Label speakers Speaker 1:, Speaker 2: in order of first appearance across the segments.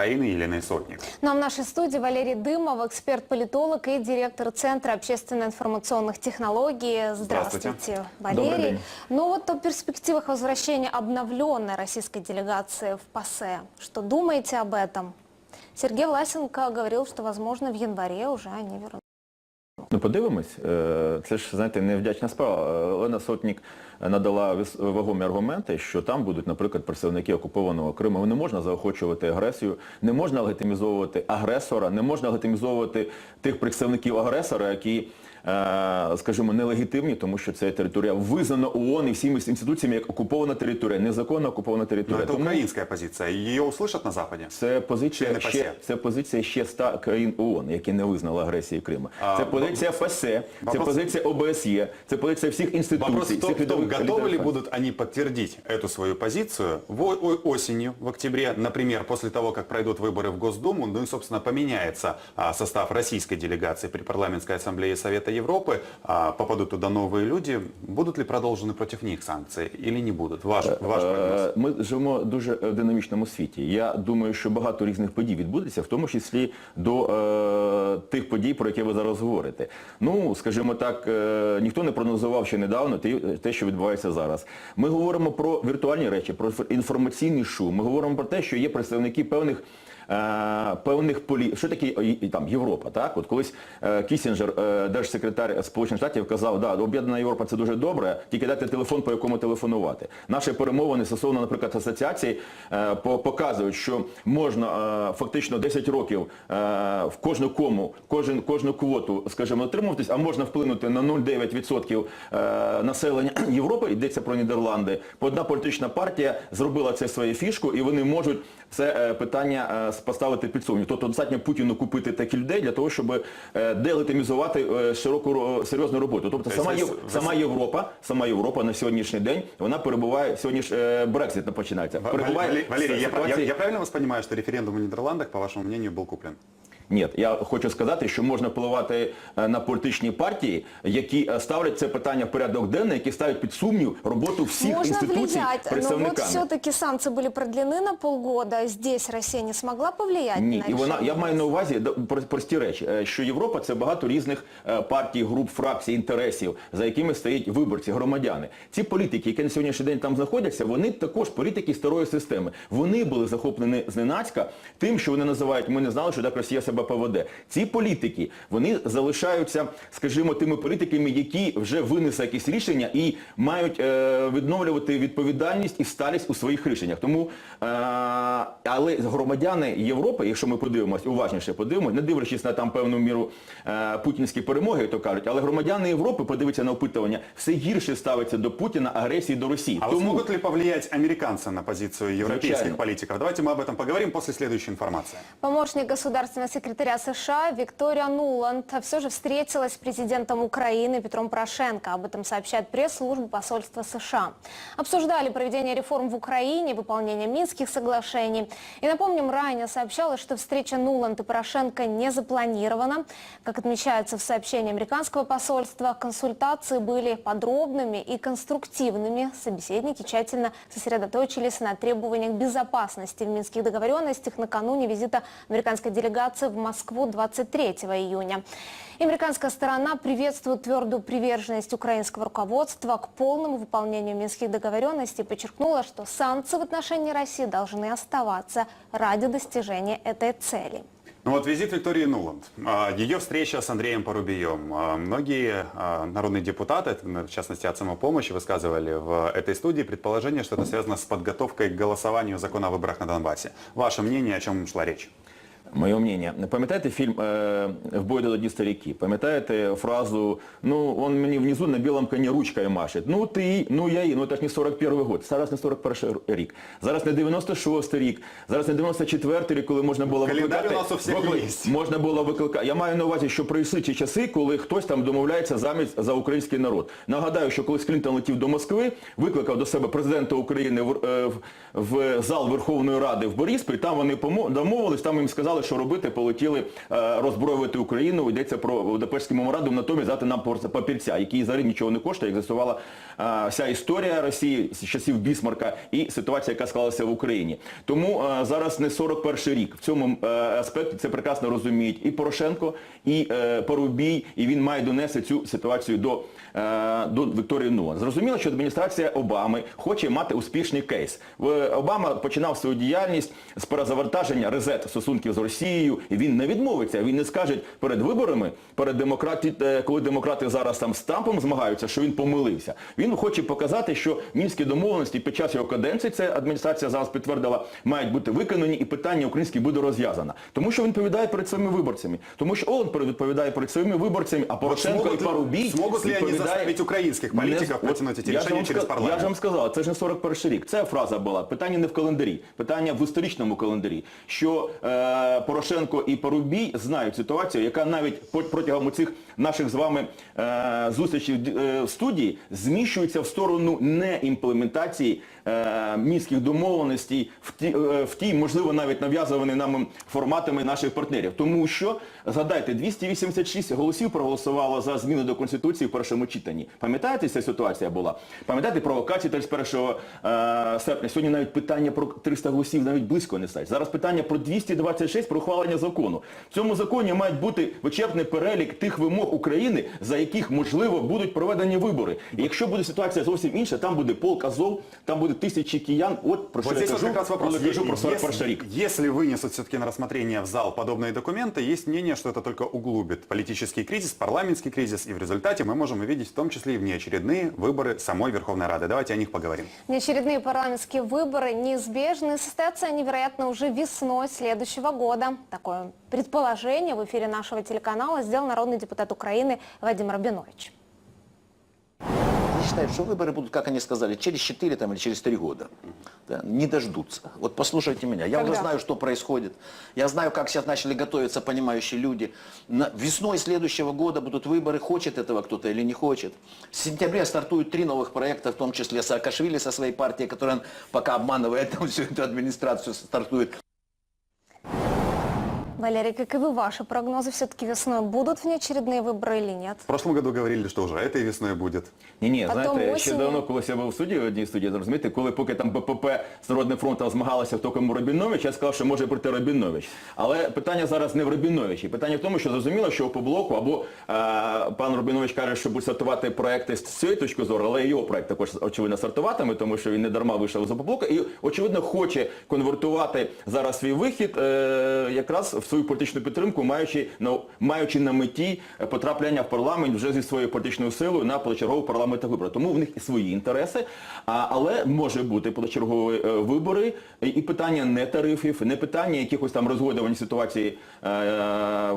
Speaker 1: Украины Еленой Сотник.
Speaker 2: Ну а в нашей студии Валерий Дымов, эксперт-политолог и директор Центра общественно-информационных технологий. Здравствуйте,
Speaker 1: Здравствуйте.
Speaker 2: Валерий.
Speaker 3: Добрый день.
Speaker 2: Ну вот о перспективах возвращения обновленной российской делегации в ПАСЕ. Что думаете об этом? Сергей Власенко говорил, что, возможно, в январе уже они вернутся.
Speaker 3: Ну, подивимось. Е, Це ж, знаєте, невдячна справа. Е, Олена Сотнік надала вагомі аргументи, що там будуть, наприклад, представники окупованого Криму. Не можна заохочувати агресію, не можна легітимізовувати агресора, не можна легітимізовувати тих представників агресора, які, скажімо, нелегітимні, тому що це територія визнана ООН і всіми інституціями як окупована територія, незаконно окупована
Speaker 1: Но
Speaker 3: територія.
Speaker 1: это
Speaker 3: Тому-
Speaker 1: украинская позиция. Ее услышат на Западе?
Speaker 3: Це позиція,
Speaker 1: Члени
Speaker 3: ще,
Speaker 1: ПАСЕ.
Speaker 3: це позиція ще 100 країн ООН, які не визнали агресії Криму.
Speaker 1: А,
Speaker 3: це позиція ПАСЕ, це
Speaker 1: вопрос-
Speaker 3: позиція ОБСЄ, це позиція всіх інституцій.
Speaker 1: Вопрос в том,
Speaker 3: всіх
Speaker 1: в том,
Speaker 3: лідерів-
Speaker 1: готовы ли
Speaker 3: лідерів
Speaker 1: будут они подтвердить эту свою позицию в о- о- осенью, в октябре, например, после того, как пройдут выборы в Госдуму, ну и, собственно, поменяется а, состав российской делегации при парламентской ассамблее Совета Европы, а, попадут туда новые люди, будут ли продолжены против них санкции или не будут? Ваш, ваш прогноз.
Speaker 3: Е, Ми живемо дуже в динамічному світі. Я думаю, що багато різних подій відбудеться, в тому числі до е, тих подій, про які ви зараз говорите. Ну, скажімо так, е, ніхто не прогнозував ще недавно те, те, що відбувається зараз. Ми говоримо про віртуальні речі, про інформаційний шум. Ми говоримо про те, що є представники певних е, певних полі... Що таке е, там Європа, так? От колись е, Кісінджер, е, держсекретар Сполучених Штатів, казав, да, об'єднана Європа це дуже добре, тільки дайте телефон, по якому телефонувати. Наші перемовини стосовно, наприклад, асоціації е, показують, що можна е, фактично 10 років е, в кожну кому, кожен, кожну квоту, скажімо, отримуватись, а можна вплинути на 0,9% е, населення Європи, йдеться про Нідерланди. Одна політична партія зробила це своєю фішку, і вони можуть це е, питання е, поставити під сумнів. Тобто достатньо Путіну купити такі людей для того, щоб е, делегітимізувати е, широку ро- серйозну роботу. Тобто
Speaker 1: Тобто
Speaker 3: сама, Єв- сама Європа, сама Європа на сьогоднішній день, вона перебуває, сьогодні ж е, Брексит починається.
Speaker 1: Ва-
Speaker 3: Перебуває Валерій,
Speaker 1: я, я- я правильно вас розумію, що референдум у Нідерландах, по вашому мнению, був куплен?
Speaker 3: Ні, я хочу сказати, що можна впливати е, на політичні партії, які е, ставлять це питання в порядок денний, які ставлять під сумнів роботу всіх
Speaker 2: Можно
Speaker 3: інституцій
Speaker 2: влиять, но вот
Speaker 3: представниками.
Speaker 2: все-таки санкции были продлены на полгода. Здесь Россия не смогла повлиять
Speaker 3: Ні,
Speaker 2: на
Speaker 3: і вона, я маю на увазі прості речі, е, що Європа це багато різних партій, груп, фракцій, інтересів, за якими стоять виборці, громадяни. Ці політики, які на сьогоднішній день там знаходяться, вони також політики старої системи. Вони були захоплені зненацька тим, що вони називають, ми не знали, що так Росія себе поведе. Ці політики, вони залишаються, скажімо, тими політиками, які вже винесли якісь рішення і мають е, відновлювати відповідальність і сталість у своїх рішеннях. Тому, е, але громадяни Європи, якщо ми подивимось, уважніше подивимось, не дивлячись на там певну міру е, путінські перемоги, як то кажуть, але громадяни Європи, подивіться на опитування, все гірше ставиться до Путіна агресії до Росії.
Speaker 1: А вот смогут ли повлиять американцы на позицию европейских
Speaker 3: Звичайно.
Speaker 1: политиков? Давайте мы об этом поговорим после следующей информации.
Speaker 2: Помощник государственного секретаря США Виктория Нуланд все же встретилась с президентом Украины Петром Порошенко. Об этом сообщает пресс-служба посольства США. Обсуждали проведение реформ в Украине, выполнение Минских соглашений. И напомним, ранее сообщалось, что встреча Нуланд и Порошенко не запланирована. Как отмечается в сообщении американского посольства, консультации были подробными и конструктивными. Собеседники тщательно сосредоточились на требованиях безопасности в Минских договоренностях накануне визита американской делегации в Москву 23 июня. Американская сторона приветствует твердую приверженность украинского руководства к полному выполнению Минских договоренностей и подчеркнула, что санкции в отношении России должны оставаться ради достижения этой цели.
Speaker 1: Ну вот визит Виктории Нуланд, а, ее встреча с Андреем Порубием. А, Многие а, народные депутаты, это, в частности от самопомощи, высказывали в этой студии предположение, что это связано с подготовкой к голосованию закона о выборах на Донбассе. Ваше мнение, о чем шла речь?
Speaker 3: Моє мнение. Пам'ятаєте фільм е, «В бой до одні старики»? Пам'ятаєте фразу «Ну, он мені внизу на білому коні ручкою машет». Ну ти, ну я і, ну це ж не 41-й год, зараз не 41-й рік. Зараз не 96-й рік, зараз не 94-й рік, коли можна було викликати.
Speaker 1: у нас у всіх
Speaker 3: викли- Можна було викликати. Я маю на увазі, що прийшли ті часи, коли хтось там домовляється замість за український народ. Нагадаю, що колись Клінтон летів до Москви, викликав до себе президента України в, е, в, в зал Верховної Ради в Борисполі, там вони домовились, там їм сказали, сказали, що робити, полетіли е, роззброювати Україну. Йдеться про Будапештський меморандум, натомість дати нам папірця, який взагалі нічого не коштує, як з'ясувала е, вся історія Росії з часів Бісмарка і ситуація, яка склалася в Україні. Тому е, зараз не 41 рік. В цьому аспекті це прекрасно розуміють і Порошенко, і Парубій, і він має донести цю ситуацію до, до Вікторії Нуланд. Зрозуміло, що адміністрація Обами хоче мати успішний кейс. Обама починав свою діяльність з перезавантаження резет стосунків з Росією, і він не відмовиться. Він не скаже перед виборами, перед демократі, е, коли демократи зараз там з Трампом змагаються, що він помилився. Він хоче показати, що мінські домовленості під час його каденції, це адміністрація зараз підтвердила, мають бути виконані, і питання українське буде розв'язано. Тому що він відповідає перед своїми виборцями. Тому що он відповідає перед своїми виборцями, а Порошенко
Speaker 1: смогут
Speaker 3: і Парубій
Speaker 1: смогут ли они
Speaker 3: відповідає-
Speaker 1: заставить украинских
Speaker 3: Мене-
Speaker 1: политиков
Speaker 3: от
Speaker 1: потянуть эти
Speaker 3: я ж
Speaker 1: решения
Speaker 3: вам
Speaker 1: через парламент?
Speaker 3: Я ж вам сказав, це ж не 41 рік. Це фраза була. Питання не в календарі, питання в історичному календарі. Що е, Порошенко і Парубій знають ситуацію, яка навіть протягом цих наших з вами е, зустрічей е, в студії зміщується в сторону неімплементації е, мінських домовленостей в ті, е, в ті, можливо, навіть нав'язувані нам форматами наших партнерів. Тому що, згадайте, 286 голосів проголосувало за зміни до Конституції в першому читанні. Пам'ятаєте, ця ситуація була? Пам'ятаєте провокації 31 е, серпня? Сьогодні навіть питання про 300 голосів навіть близько не стать. Зараз питання про 226 про ухвалення закону. В цьому законі має бути вичерпний перелік тих вимог України, за яких, можливо, будуть проведені вибори. І якщо буде ситуація зовсім інша, там буде полк Азов, там буде тисячі киян. От про що
Speaker 1: Вот
Speaker 3: я
Speaker 1: здесь вот
Speaker 3: кажу,
Speaker 1: как раз вопрос.
Speaker 3: коли кажу про
Speaker 1: Если-
Speaker 3: 41 рік.
Speaker 1: Если вынесут все-таки на рассмотрение в зал подобные документы, есть мнение, что это только углубит политический кризис, парламентский кризис, и в результате мы можем увидеть в том числе и внеочередные выборы самой Верховной Рады. Давайте о них поговорим.
Speaker 2: Неочередные парламентские выборы неизбежны. Состоятся они, вероятно, уже весной следующего года. Такое предположение в эфире нашего телеканала сделал народный депутат Украины Вадим Рабинович.
Speaker 4: Они считают, что выборы будут, как они сказали, через 4 там, или через 3 года. Да, не дождутся. Вот послушайте меня. Я
Speaker 2: Когда?
Speaker 4: уже знаю, что происходит. Я знаю, как сейчас начали готовиться понимающие люди. На- весной следующего года будут выборы, хочет этого кто-то или не хочет. В сентябре стартуют три новых проекта, в том числе Саакашвили со своей партией, которая он пока обманывает там всю эту администрацию, стартует.
Speaker 2: Валерий, как и вы, ваши прогнозы все-таки весной будут внеочередные выборы или нет?
Speaker 1: В прошлом году говорили, что уже этой весной будет.
Speaker 3: Ні, ні,
Speaker 2: Потім
Speaker 3: знаєте, ще
Speaker 2: осінню.
Speaker 3: давно, коли я був в студії, в одній студії, розумієте, коли поки там БПП з Народним фронтом змагалася в токому Рабінович, я сказав, що може прийти Рабінович. Але питання зараз не в Рабіновичі. Питання в тому, що зрозуміло, що по блоку або е, пан Рабінович каже, що буде стартувати проекти з цієї точки зору, але і його проект також очевидно стартуватиме, тому що він не дарма вийшов з опоблоку і очевидно хоче конвертувати зараз свій вихід е, якраз в свою політичну підтримку, маючи на маючи на меті е, потрапляння в парламент вже зі своєю політичною силою на позачергові парламентні вибори. Тому в них і свої інтереси, а, але може бути позачергові е, вибори і, і питання не тарифів, не питання якихось там розгодувань ситуації е,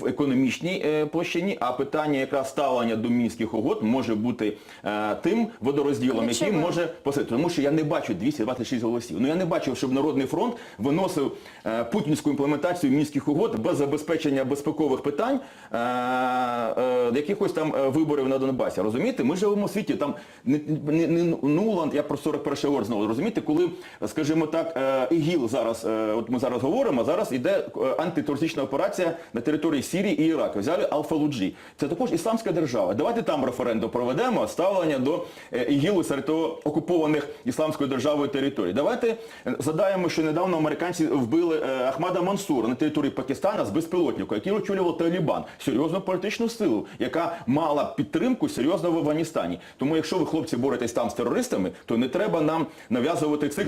Speaker 3: в економічній е, площині, а питання якраз ставлення до мінських угод може бути е, тим водорозділом, який може посити. Тому що я не бачу 226 голосів. Ну я не бачив, щоб Народний фронт виносив е, путінську імплементацію мінських угод без забезпечення безпекових питань е, е, якихось там е, виборів на Донбасі. Розумієте? Ми живемо в світі, там не, не, не Нуланд, я про 41 год знову. Розумієте, коли, скажімо так, е, ІГІЛ зараз, е, от ми зараз говоримо, зараз іде е, антитерористична операція на території Сирії і Іраку. Взяли Алфалуджі. Це також ісламська держава. Давайте там референдум проведемо, ставлення до ІГІЛу серед окупованих ісламською державою територій. Давайте задаємо, що недавно американці вбили Ахмада Мансура на території Пакистана з безпілотника, який очолював Талібан. Серйозну політичну силу, яка мала підтримку серйозно в Афганістані. Тому якщо ви, хлопці, боретесь там з терористами, то не треба нам нав'язувати цих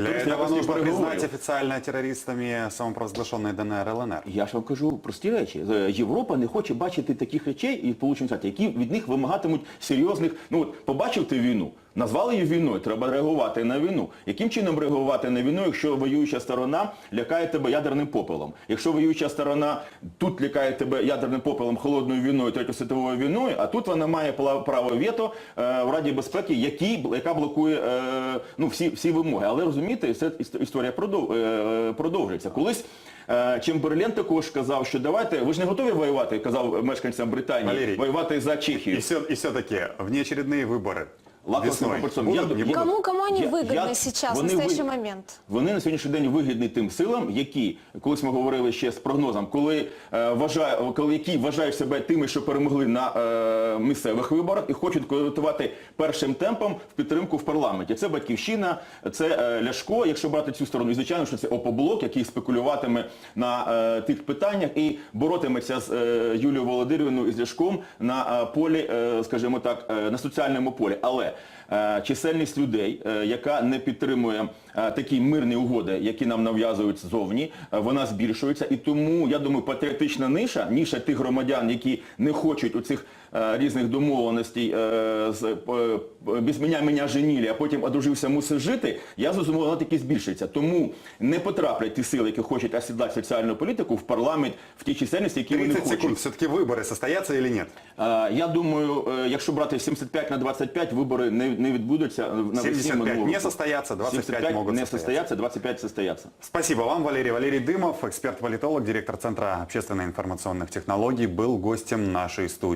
Speaker 1: нужно
Speaker 3: переговорів.
Speaker 1: признать официально террористами ДНР, ЛНР.
Speaker 3: Я ж вам кажу прості речі. Е, Європа не хоче бачити таких речей і получення, які від них вимагатимуть серйозних. Ну от побачив ти війну, назвали її війною, треба реагувати на війну. Яким чином реагувати на війну, якщо воююча сторона лякає тебе ядерним попелом? Якщо воююча сторона тут лякає тебе ядерним попелом, холодною війною, третьою світовою війною, а тут вона має пла- право вето е, в Раді безпеки, які, яка блокує е, ну, всі, всі вимоги. Але розумієте, це іс- історія продов, е, продовжується. Колись Е, Чемберлен також казав, що давайте, ви ж не готові воювати, казав мешканцям Британії,
Speaker 1: Валерій.
Speaker 3: воювати за
Speaker 1: И,
Speaker 3: Чехію.
Speaker 1: все, и все-таки внеочередные выборы
Speaker 3: лакмусовим
Speaker 1: Весной. не
Speaker 2: Кому, кому они
Speaker 3: я-
Speaker 2: выгодны сейчас, в
Speaker 3: вони
Speaker 2: настоящий
Speaker 3: ви-
Speaker 2: момент?
Speaker 3: Вони на сьогоднішній день вигідні тим силам, які, колись ми говорили ще з прогнозом, коли, е, вважає, коли які вважають себе тими, що перемогли на е, місцевих виборах і хочуть координувати першим темпом в підтримку в парламенті. Це Батьківщина, це е, Ляшко, якщо брати цю сторону. І звичайно, що це ОПОБЛОК, який спекулюватиме на е, тих питаннях і боротиметься з е, Юлією Володимирівною і з Ляшком на е, полі, е, скажімо так, е, на соціальному полі. Але чисельність людей, е, яка не підтримує е, такі мирні угоди, які нам нав'язують ззовні, е, вона збільшується. І тому, я думаю, патріотична ниша, ніша тих громадян, які не хочуть у цих е, різних домовленостей е, з е, е, без мене мене женілі, а потім одружився, мусив жити, я зрозумів, вона таки збільшується. Тому не потраплять ті сили, які хочуть осідлати соціальну політику в парламент в тій чисельності, які вони
Speaker 1: 30
Speaker 3: хочуть.
Speaker 1: секунд. Все-таки выборы состоятся или нет?
Speaker 3: Е, Я думаю, е, якщо брати 75 на 25, вибори не, не відбудуться навесні
Speaker 1: 75
Speaker 3: минулого
Speaker 1: не
Speaker 3: року.
Speaker 1: состоятся, 25
Speaker 3: 75
Speaker 1: могут
Speaker 3: не
Speaker 1: состояться.
Speaker 3: состояться, 25 состоятся.
Speaker 1: Спасибо вам, Валерий. Валерий Дымов, эксперт-политолог, директор Центра общественно-информационных технологий, был гостем нашей студии.